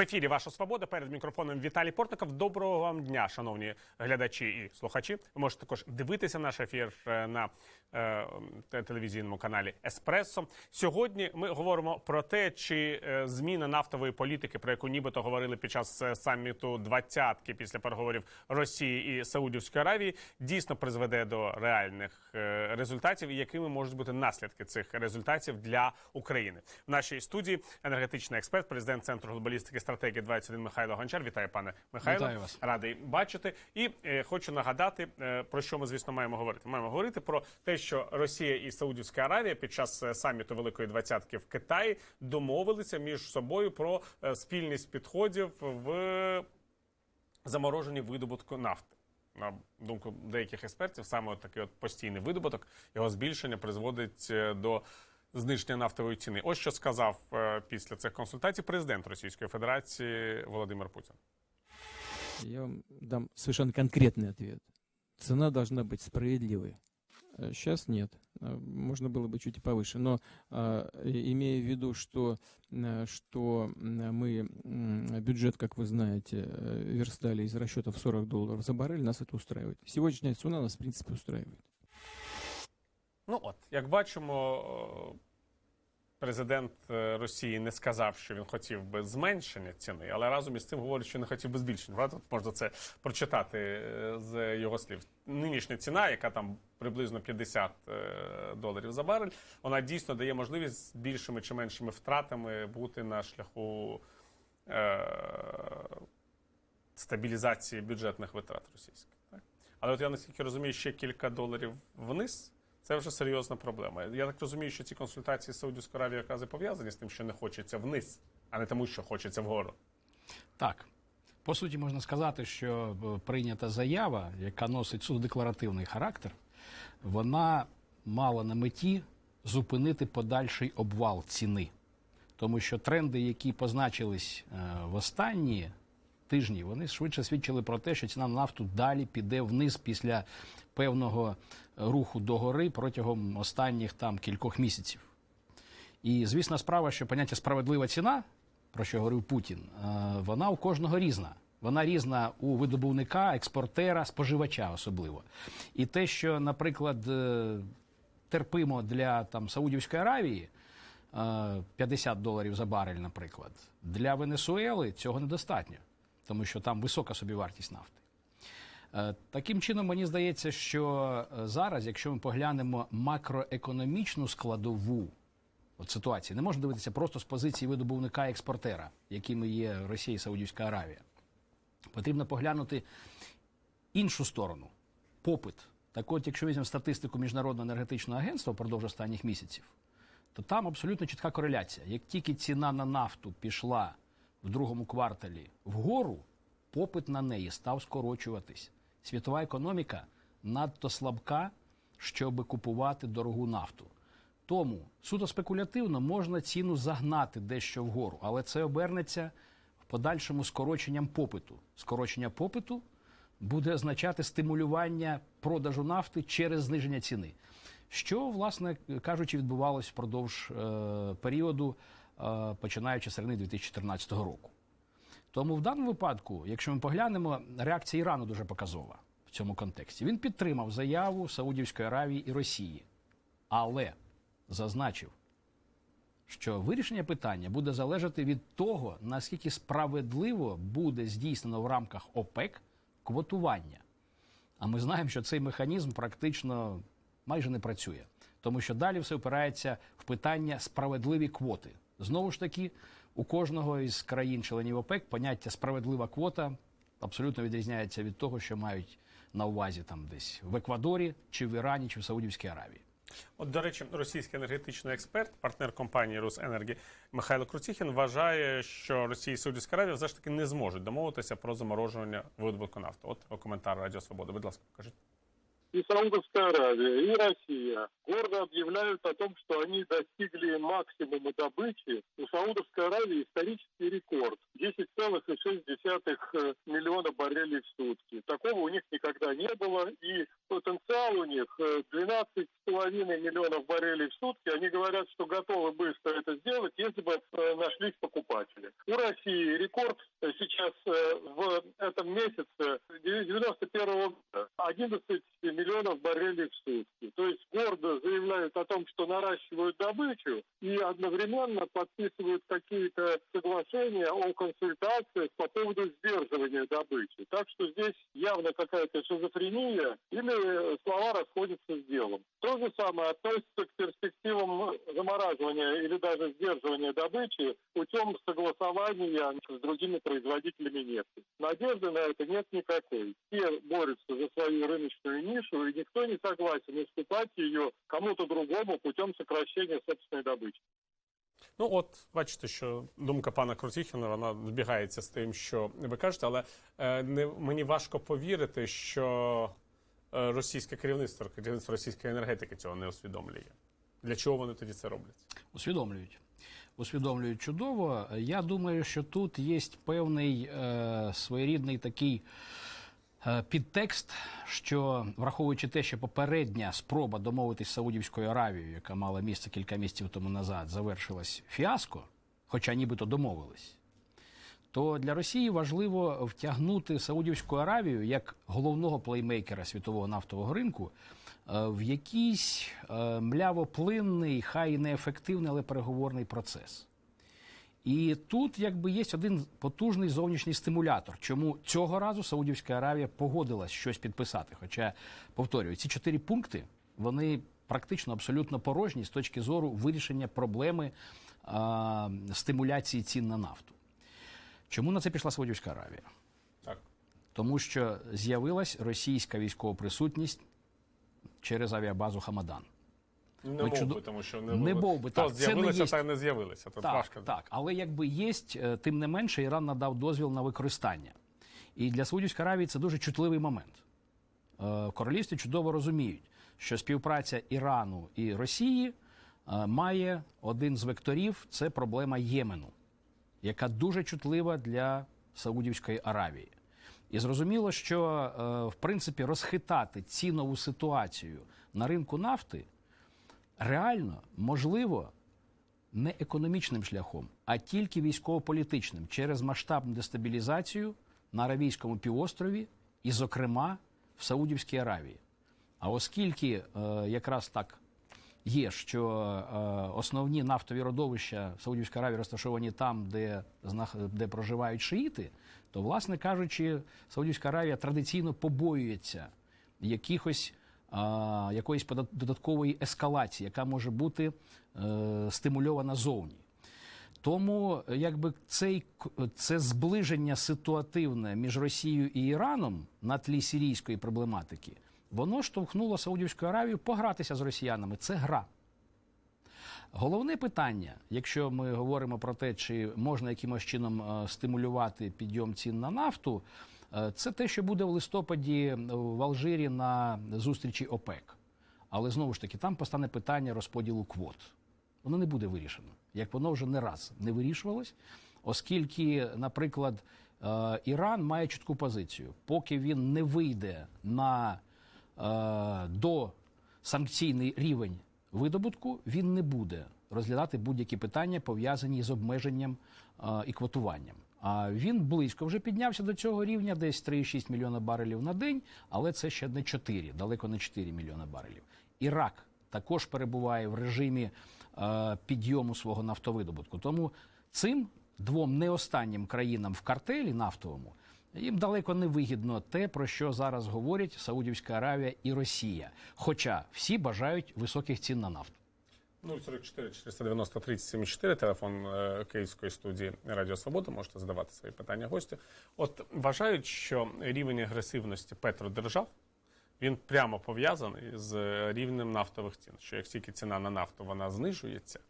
Ефірі Ваша Свобода перед мікрофоном Віталій Портников. Доброго вам дня, шановні глядачі і слухачі. Ви можете також дивитися наш ефір е, на е, телевізійному каналі Еспресо. Сьогодні ми говоримо про те, чи е, зміна нафтової політики, про яку нібито говорили під час е, саміту двадцятки після переговорів Росії і Саудівської Аравії, дійсно призведе до реальних результатів, і якими можуть бути наслідки цих результатів для України. В нашій студії енергетичний експерт, президент центру глобалістики стратегії 21 Михайло Гончар. Вітаю, пане Михайло. Вітаю вас. Радий бачити. І е, хочу нагадати, е, про що ми, звісно, маємо говорити. Маємо говорити про те, що Росія і Саудівська Аравія під час е, саміту Великої Двадцятки в Китаї домовилися між собою про е, спільність підходів в замороженні видобутку нафти. На думку деяких експертів, саме от такий от постійний видобуток, його збільшення призводить е, до зниження нафтової ціни. Ось що сказав е, після цих консультацій президент Російської Федерації Володимир Путін. Я вам дам совершенно конкретный ответ. Цена должна быть справедливой. Сейчас нет. Э, Можно было бы чуть и повыше. Но а, и- имея в виду, что, э, что м, мы м, бюджет, как вы знаете, э, верстали из расчетов 40 долларов за баррель, нас это устраивает. Сегодняшняя цена нас, в принципе, устраивает. Ну от, як бачимо, е, президент е, Росії не сказав, що він хотів би зменшення ціни, але разом із цим говорить, що не хотів би збільшення. Правда? От можна це прочитати е, з його слів. Нинішня ціна, яка там приблизно 50 е, доларів за барель, вона дійсно дає можливість з більшими чи меншими втратами бути на шляху е, стабілізації бюджетних витрат російських. Так? Але от я наскільки розумію, ще кілька доларів вниз. Це вже серйозна проблема. Я так розумію, що ці консультації з Саудівською Аравією якраз і пов'язані з тим, що не хочеться вниз, а не тому, що хочеться вгору. Так. По суті, можна сказати, що е, прийнята заява, яка носить суто декларативний характер, вона мала на меті зупинити подальший обвал ціни. Тому що тренди, які позначились е, в останні тижні, вони швидше свідчили про те, що ціна на нафту далі піде вниз після певного руху догори протягом останніх там кількох місяців. І звісна справа, що поняття справедлива ціна, про що говорив Путін, е, вона у кожного різна. Вона різна у видобувника, експортера, споживача особливо. І те, що, наприклад, е, терпимо для там, Саудівської Аравії е, 50 доларів за барель, наприклад, для Венесуели цього недостатньо, тому що там висока собівартість нафти. Е, Таким чином, мені здається, що е, зараз, якщо ми поглянемо макроекономічну складову от ситуації, не можна дивитися просто з позиції видобувника експортера, якими є Росія і Саудівська Аравія. Потрібно поглянути іншу сторону попит. Так от, якщо візьмемо статистику Міжнародного енергетичного агентства впродовж останніх місяців, то там абсолютно чітка кореляція. Як тільки ціна на нафту пішла в другому кварталі вгору, попит на неї став скорочуватись. Світова економіка надто слабка, щоб купувати дорогу нафту. Тому суто спекулятивно можна ціну загнати дещо вгору, але це обернеться в подальшому скороченням попиту. Скорочення попиту буде означати стимулювання продажу нафти через зниження ціни. Що, власне кажучи, відбувалось впродовж е, періоду, починаючи з середини 2014 року. Тому в даному випадку, якщо ми поглянемо, реакція Ірану дуже показова в цьому контексті. Він підтримав заяву Саудівської Аравії і Росії, але зазначив, що вирішення питання буде залежати від того, наскільки справедливо буде здійснено в рамках ОПЕК квотування. А ми знаємо, що цей механізм практично майже не працює, тому що далі все опирається в питання справедливі квоти. Знову ж таки, у кожного із країн-членів ОПЕК поняття справедлива квота абсолютно відрізняється від того, що мають на увазі там десь в Еквадорі, чи в Ірані, чи в Саудівській Аравії. От, до речі, російський енергетичний експерт, партнер компанії Росенергі Михайло Круціхін вважає, що Росія і Саудівська Аравія все ж таки не зможуть домовитися про заморожування видобутку нафти. От коментар Радіо Свобода. Будь ласка, покажіть. И Саудовская Аравия, и Россия гордо объявляют о том, что они достигли максимума добычи. У Саудовской Аравии исторический рекорд – 10,6 миллиона баррелей в сутки. Такого у них никогда не было, и потенциал у них э, 12,5 миллионов баррелей в сутки. Они говорят, что готовы быстро это сделать, если бы э, нашлись покупатели. У России рекорд э, сейчас э, в этом месяце 91 года 11 миллионов баррелей в сутки. То есть гордо заявляют о том, что наращивают добычу и одновременно подписывают какие-то соглашения о консультациях по поводу сдерживания добычи. Так что здесь явно какая-то шизофрения или слова расходятся с делом. То же самое относится к перспективам замораживания или даже сдерживания добычи путем согласования с другими производителями нефти. Надежды на это нет никакой. За свою рыночную нишу, и никто не согласен уступать ее кому-то другому путем сокращения собственной добычи. Ну, от бачите, що думка пана Крутіхіна вона збігається з тим, що ви кажете, але е, не, мені важко повірити, що е, російське керівництво, керівництво російської енергетики цього не усвідомлює. Для чого вони тоді це роблять? Усвідомлюють. Усвідомлюють чудово. Я думаю, що тут є певний е, своєрідний такий підтекст, що враховуючи те, що попередня спроба домовитись з Саудівською Аравією, яка мала місце кілька місяців тому назад, завершилась фіаско, хоча нібито домовились, то для Росії важливо втягнути Саудівську Аравію як головного плеймейкера світового нафтового ринку е, в якийсь е, млявоплинний, хай і неефективний, але переговорний процес. І тут якби є один потужний зовнішній стимулятор, чому цього разу Саудівська Аравія погодилась щось підписати. Хоча, повторюю, ці чотири пункти вони практично абсолютно порожні з точки зору вирішення проблеми а, стимуляції цін на нафту. Чому на це пішла Саудівська Аравія? Так. Тому що з'явилась російська військова присутність через авіабазу Хамадан. Не мов чудо- би, тому що не, Не мов би, так. З'явилося, та й не з'явилося. Тут Так, важко. так, але якби є, е, тим не менше, Іран надав дозвіл на використання. І для Саудівської Аравії це дуже чутливий момент. Е, В королівстві чудово розуміють, що співпраця Ірану і Росії е, має один з векторів це проблема Ємену, яка дуже чутлива для Саудівської Аравії. І зрозуміло, що в принципі розхитати цінову ситуацію на ринку нафти реально можливо не економічним шляхом, а тільки військово-політичним через масштабну дестабілізацію на Аравійському півострові і, зокрема, в Саудівській Аравії. А оскільки е, якраз так є, що е, основні нафтові родовища Саудівської Аравії розташовані там, де, де проживають шиїти, то, власне кажучи, Саудівська Аравія традиційно побоюється якихось а, якоїсь додаткової ескалації, яка може бути е, стимульована зовні. Тому якби цей, це зближення ситуативне між Росією і Іраном на тлі сирійської проблематики, воно штовхнуло Саудівську Аравію погратися з росіянами. Це гра. Головне питання, якщо ми говоримо про те, чи можна якимось чином е, стимулювати підйом цін на нафту, це те, що буде в листопаді е, в Алжирі на зустрічі ОПЕК. Але знову ж таки, там постане питання розподілу квот. Воно не буде вирішено, як воно вже не раз не вирішувалось, оскільки, наприклад, е, Іран має чітку позицію. Поки він не вийде на е, до санкційний рівень видобутку, він не буде розглядати будь-які питання, пов'язані з обмеженням е, і квотуванням. А він близько вже піднявся до цього рівня, десь 3,6 мільйона барелів на день, але це ще не 4, далеко не 4 мільйона барелів. Ірак також перебуває в режимі е, підйому свого нафтовидобутку. Тому цим двом не останнім країнам в картелі нафтовому їм далеко не вигідно те, про що зараз говорять Саудівська Аравія і Росія. Хоча всі бажають високих цін на нафту. 044 490 3074, телефон е, Київської студії Радіо Свобода. Можете задавати свої питання гостю. От вважають, що рівень агресивності петродержав він прямо пов'язаний з рівнем нафтових цін. Що як тільки ціна на нафту вона знижується,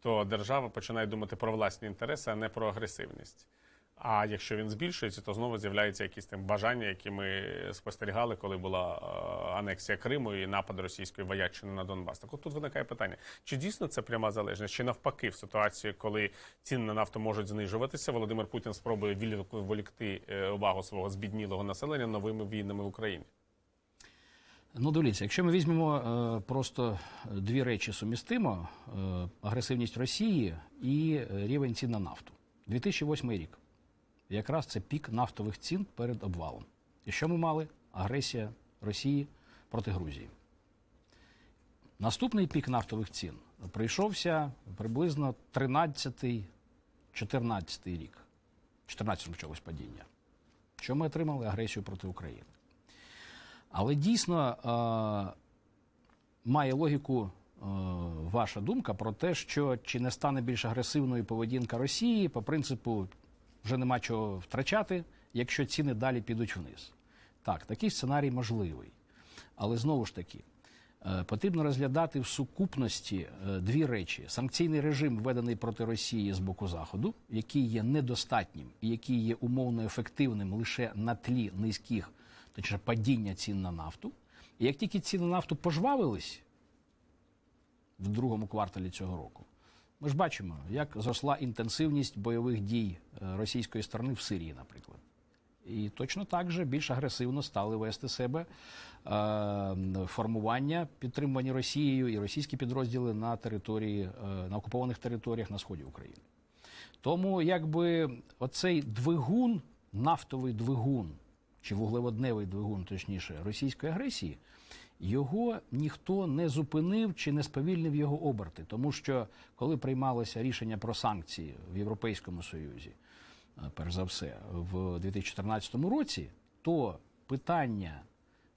то держава починає думати про власні інтереси, а не про агресивність. А якщо він збільшується, то знову з'являється якісь там бажання, які ми спостерігали, коли була е, анексія Криму і напад російської вояччини на Донбас. Так от тут виникає питання: чи дійсно це пряма залежність, чи навпаки, в ситуації, коли ціни на нафту можуть знижуватися, Володимир Путін спробує відволікти е, увагу свого збіднілого населення новими війнами в Україні? Ну, дивіться, якщо ми візьмемо е, просто дві речі сумістимо: е, агресивність Росії і е, рівень цін на нафту. 2008 рік. Якраз це пік нафтових цін перед обвалом. І що ми мали? Агресія Росії проти Грузії. Наступний пік нафтових цін прийшовся приблизно 13-14 рік. 14-му почалось падіння. Що ми отримали? Агресію проти України. Але дійсно е, має логіку е, ваша думка про те, що чи не стане більш агресивною поведінка Росії по принципу вже нема чого втрачати, якщо ціни далі підуть вниз. Так, такий сценарій можливий. Але знову ж таки, е, потрібно розглядати в сукупності е, дві речі: санкційний режим, введений проти Росії з боку Заходу, який є недостатнім і який є умовно ефективним лише на тлі низьких, точніше падіння цін на нафту. І як тільки ціни на нафту пожвавились в другому кварталі цього року, ми ж бачимо, як зросла інтенсивність бойових дій російської сторони в Сирії, наприклад. І точно так же більш агресивно стали вести себе е, формування, підтримувані Росією і російські підрозділи на території, е, на окупованих територіях на сході України. Тому якби оцей двигун, нафтовий двигун чи вуглеводневий двигун, точніше, російської агресії, його ніхто не зупинив чи не сповільнив його оберти. Тому що коли приймалося рішення про санкції в Європейському Союзі, е, перш за все, в 2014 році, то питання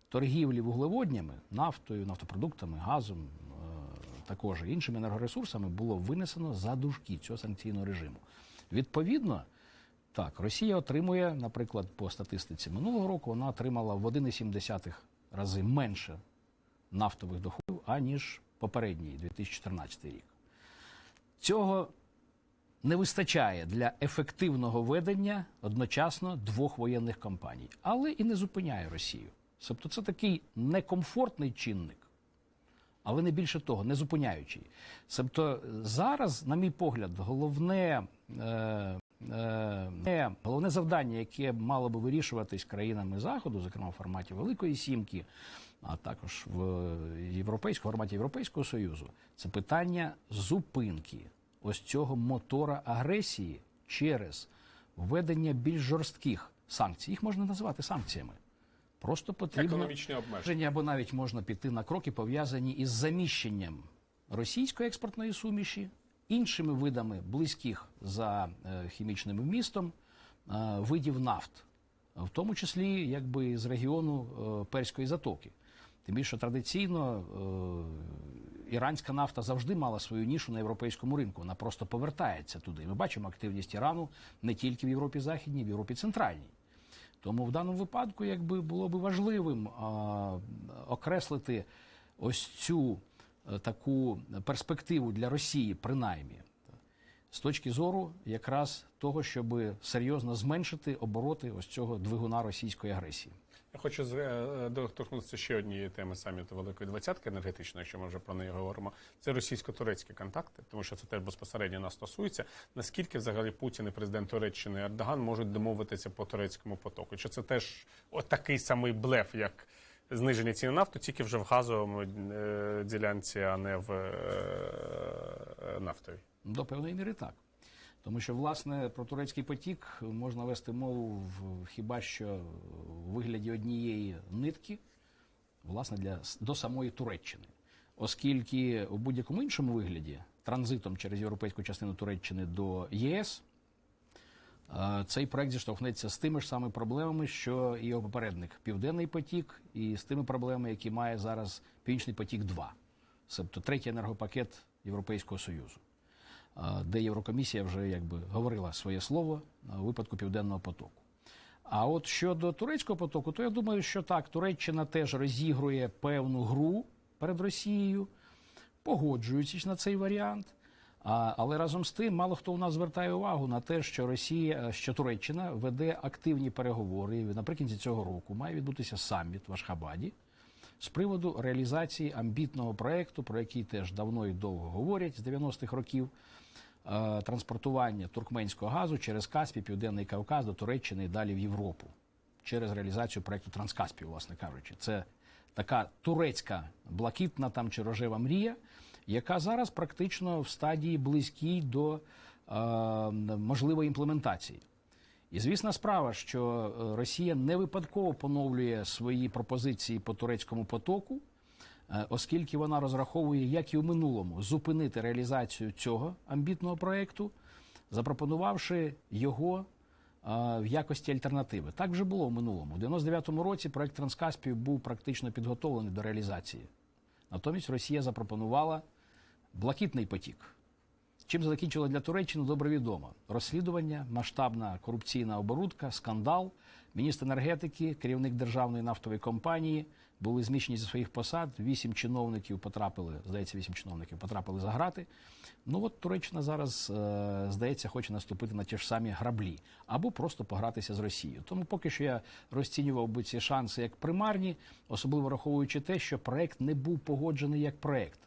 торгівлі вуглеводнями, нафтою, нафтопродуктами, газом, е, також іншими енергоресурсами було винесено за дужки цього санкційного режиму. Відповідно, так, Росія отримує, наприклад, по статистиці минулого року, вона отримала в 1,7 рази менше нафтових доходів, аніж попередній 2014 рік. Цього не вистачає для ефективного ведення одночасно двох воєнних кампаній, але і не зупиняє Росію. Тобто це такий некомфортний чинник, але не більше того, не зупиняючий. Тобто зараз, на мій погляд, головне, е, е, головне завдання, яке мало би вирішуватись країнами Заходу, зокрема в форматі Великої Сімки, а також в європейському форматі Європейського Союзу, це питання зупинки ось цього мотора агресії через введення більш жорстких санкцій. Їх можна називати санкціями. Просто потрібно Економічні обмеження. або навіть можна піти на кроки, пов'язані із заміщенням російської експортної суміші іншими видами близьких за е, хімічним вмістом е, видів нафт, в тому числі якби з регіону е, Перської затоки. Тим більше традиційно е, іранська нафта завжди мала свою нішу на європейському ринку. Вона просто повертається туди. Ми бачимо активність Ірану не тільки в Європі Західній, в Європі Центральній. Тому в даному випадку якби було би важливим окреслити ось цю е, таку перспективу для Росії, принаймні, з точки зору якраз того, щоб серйозно зменшити обороти ось цього двигуна російської агресії. Хочу з- е, доторкнутися ще однієї теми саміту Великої Двадцятки енергетичної, якщо ми вже про неї говоримо. Це російсько-турецькі контакти, тому що це теж безпосередньо нас стосується. Наскільки взагалі Путін і президент Туреччини Ердоган можуть домовитися по турецькому потоку? Чи це теж от такий самий блеф, як зниження ціни нафту, тільки вже в газовому е, ділянці, а не в е, нафтовій? До певної міри так. Тому що, власне, про турецький потік можна вести мову в хіба що в вигляді однієї нитки, власне, для, до самої Туреччини. Оскільки у будь-якому іншому вигляді, транзитом через європейську частину Туреччини до ЄС, е, цей проект зіштовхнеться з тими ж самими проблемами, що і його попередник Південний потік, і з тими проблемами, які має зараз Північний потік 2 тобто третій енергопакет Європейського Союзу де Єврокомісія вже якби говорила своє слово у випадку південного потоку. А от щодо турецького потоку, то я думаю, що так, Туреччина теж розігрує певну гру перед Росією, погоджуючись на цей варіант. Але разом з тим, мало хто у нас звертає увагу на те, що Росія, що Туреччина веде активні переговори. Наприкінці цього року має відбутися саміт в Ашхабаді з приводу реалізації амбітного проекту, про який теж давно і довго говорять з 90-х років. Е, Транспортування туркменського газу через Каспій, Південний Кавказ до Туреччини і далі в Європу через реалізацію проекту Транскаспію, власне кажучи. Це така турецька блакитна там чи рожева мрія, яка зараз практично в стадії близькій до е, можливої імплементації. І звісна справа, що е, Росія не випадково поновлює свої пропозиції по турецькому потоку, оскільки вона розраховує, як і у минулому, зупинити реалізацію цього амбітного проєкту, запропонувавши його е, в якості альтернативи. Так вже було в минулому. У 99-му році проект Транскаспію був практично підготовлений до реалізації. Натомість Росія запропонувала блакитний потік. Чим це закінчило для Туреччини, добре відомо. Розслідування, масштабна корупційна оборудка, скандал. Міністр енергетики, керівник державної нафтової компанії були зміщені зі своїх посад. Вісім чиновників потрапили, здається, вісім чиновників потрапили за грати. Ну от Туреччина зараз, е, здається, хоче наступити на ті ж самі граблі або просто погратися з Росією. Тому поки що я розцінював би ці шанси як примарні, особливо враховуючи те, що проект не був погоджений як проект.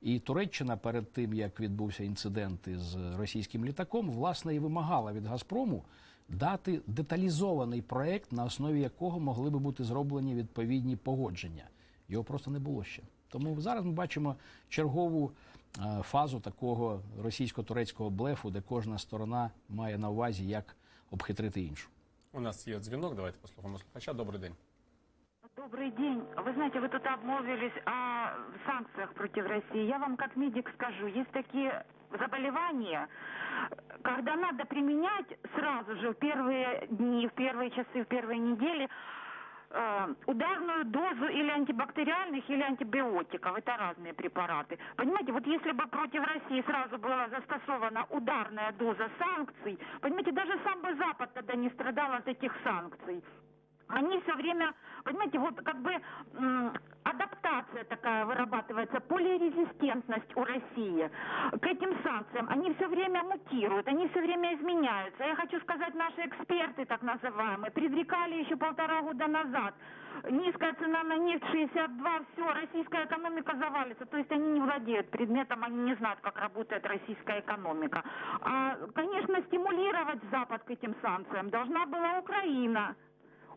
І Туреччина перед тим, як відбувся інцидент із російським літаком, власне і вимагала від Газпрому дати деталізований проект, на основі якого могли би бути зроблені відповідні погодження. Його просто не було ще. Тому зараз ми бачимо чергову е, фазу такого російсько-турецького блефу, де кожна сторона має на увазі, як обхитрити іншу. У нас є дзвінок. Давайте послухаємо слухача. Добрий день. Добрый день. Вы знаете, вы тут обмолвились о санкциях против России. Я вам как медик скажу, есть такие заболевания, когда надо применять сразу же в первые дни, в первые часы, в первые недели э, ударную дозу или антибактериальных, или антибиотиков. Это разные препараты. Понимаете, вот если бы против России сразу была застосована ударная доза санкций, понимаете, даже сам бы Запад тогда не страдал от этих санкций они все время, понимаете, вот как бы адаптация такая вырабатывается, полирезистентность у России к этим санкциям. Они все время мутируют, они все время изменяются. Я хочу сказать, наши эксперты, так называемые, предрекали еще полтора года назад. Низкая цена на нефть 62, все, российская экономика завалится. То есть они не владеют предметом, они не знают, как работает российская экономика. А, конечно, стимулировать Запад к этим санкциям должна была Украина.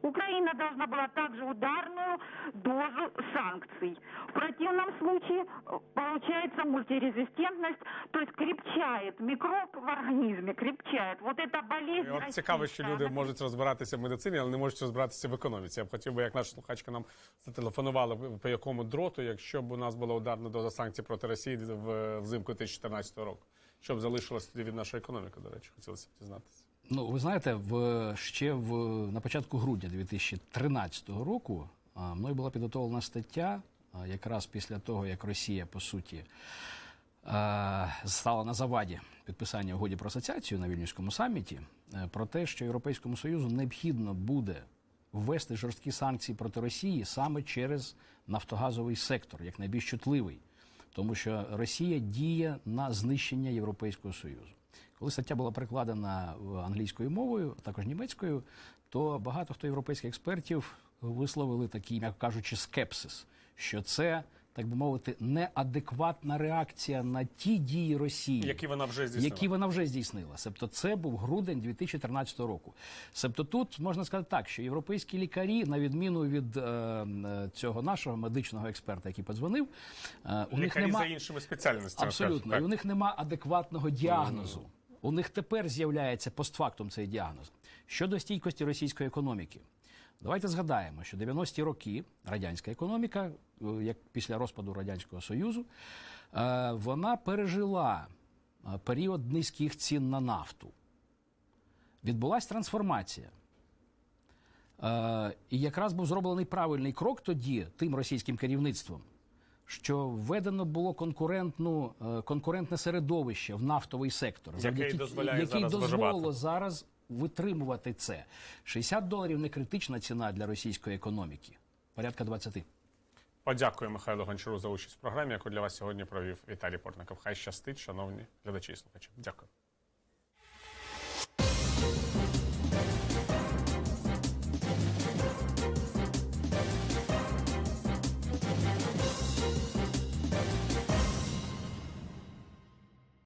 Украина должна была также ударную дозу санкций. В противном случае э, получается мультирезистентность, то есть крепчает микроб в организме, крепчает. Вот эта болезнь І От цікаво, що российская, люди она можуть розбиратися в медицині, але не можуть розбиратися в економіці. Я б хотів би, як наша слухачка нам зателефонувала по якому дроту, якщо б у нас була ударна доза санкцій проти Росії в взимку 2014 року. Що б залишилось тоді від нашої економіки, до речі, хотілося б дізнатися. Ну, ви знаєте, в ще в на початку грудня 2013 року а, мною була підготовлена стаття, а, якраз після того, як Росія по суті а, стала на заваді підписання угоді про асоціацію на вільнюському саміті, е, про те, що Європейському Союзу необхідно буде ввести жорсткі санкції проти Росії саме через нафтогазовий сектор, як найбільш чутливий, тому що Росія діє на знищення Європейського Союзу. Коли стаття була перекладена англійською мовою, також німецькою, то багато хто європейських експертів висловили такий, м'яко кажучи, скепсис, що це, так би мовити, неадекватна реакція на ті дії Росії, Які вона вже здійснила. які вона вже здійснила. Себто це був грудень 2013 року. Себто тут можна сказати так, що європейські лікарі, на відміну від е, е, цього нашого медичного експерта, який подзвонив, е, у них Лікарі нема за іншими спеціальностями. Абсолютно. скажімо І у них нема адекватного діагнозу. У них тепер з'являється постфактум цей діагноз. Щодо стійкості російської економіки, давайте згадаємо, що 90-ті роки радянська економіка, е, як після розпаду Радянського Союзу, е, вона пережила е, період низьких цін на нафту. Відбулася трансформація. І якраз був зроблений правильний крок тоді тим російським керівництвом, що введено було конкурентну, конкурентне середовище в нафтовий сектор, Який дозволило зараз витримувати це. 60 доларів не критична ціна для російської економіки, порядка 20. Подякую Михайлу Гончару за участь в програмі, яку для вас сьогодні провів Віталій Портников. Хай щастить, шановні глядачі і слухачі. Дякую.